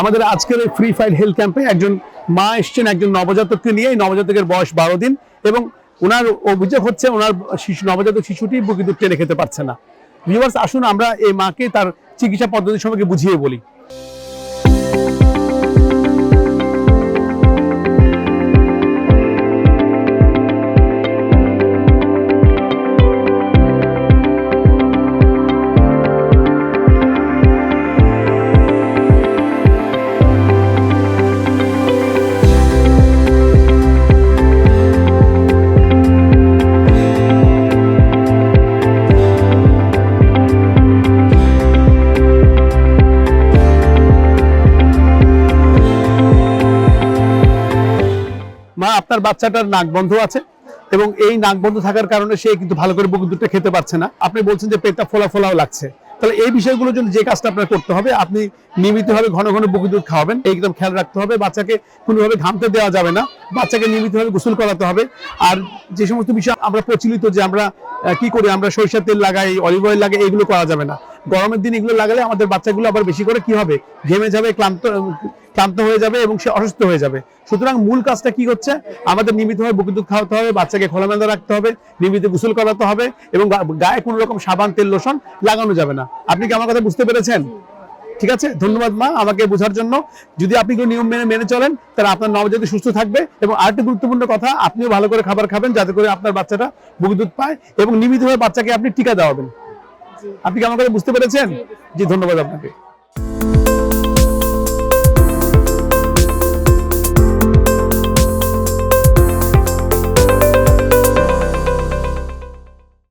আমাদের আজকের free fire health ক্যাম্পে একজন মা এসছেন, একজন নবজাতককে নিয়ে। নবজাতকের বয়স বারো দিন এবং ওনার অভিযোগ হচ্ছে ওনার শিশু নবজাতক শিশুটি বুকে দুধ টেনে খেতে পারছে না। ভিউয়ার্স আসুন আমরা এই মাকে তার চিকিৎসা পদ্ধতি সম্পর্কে বুঝিয়ে বলি। আপনার বাচ্চাটার নাক বন্ধ আছে এবং এই নাক বন্ধ থাকার কারণে সে কিন্তু ভালো করে বুক দুধটা খেতে পারছে না। আপনি বলছেন যে পেটটা ফোলা ফোলাও লাগছে। তাহলে এই বিষয়গুলোর জন্য যে কাজটা আপনার করতে হবে, আপনি নিয়মিতভাবে ঘন ঘন বুকি দুধ খাওয়াবেন। একদম খেয়াল রাখতে হবে, বাচ্চাকে কোনোভাবে ঘামতে দেওয়া যাবে না। বাচ্চাকে নিয়মিতভাবে গোসল করাতে হবে। আর যে সমস্ত বিষয় আমরা প্রচলিত যে আমরা কি করি, আমরা সরিষার তেল লাগাই, অলিভ অয়েল লাগাই, এগুলো করা যাবে না। গরমের দিন এগুলো লাগালে আমাদের বাচ্চাগুলো আবার বেশি করে কি হবে? ঘেমে যাবে, ক্লান্ত ক্লান্ত হয়ে যাবে এবং সে অসুস্থ হয়ে যাবে। সুতরাং মূল কাজটা কি হচ্ছে? আমাদের নিয়মিতভাবে বুকে দুধ খাওয়াতে হবে বাচ্চাকে খোলামেলা রাখতে হবে নিয়মিত গোসল করাতে হবে এবং গায়ে কোনো রকম সাবান তেল লোশন লাগানো যাবে না। আপনি কি আমার কথা বুঝতে পেরেছেন? ঠিক আছে? ধন্যবাদ মা আমাকে বোঝার জন্য। যদি আপনি কোনো নিয়ম মেনে মেনে চলেন তাহলে আপনার নবজাতি সুস্থ থাকবে এবং আরেকটি গুরুত্বপূর্ণ কথা আপনিও ভালো করে খাবার খাবেন যাতে করে আপনার বাচ্চাটা বুক দুধ পায় এবং নিয়মিতভাবে বাচ্চাকে আপনি টিকা দেওয়াবেন। আপনি কি আমার কথা বুঝতে পেরেছেন? জি ধন্যবাদ আপনাকে।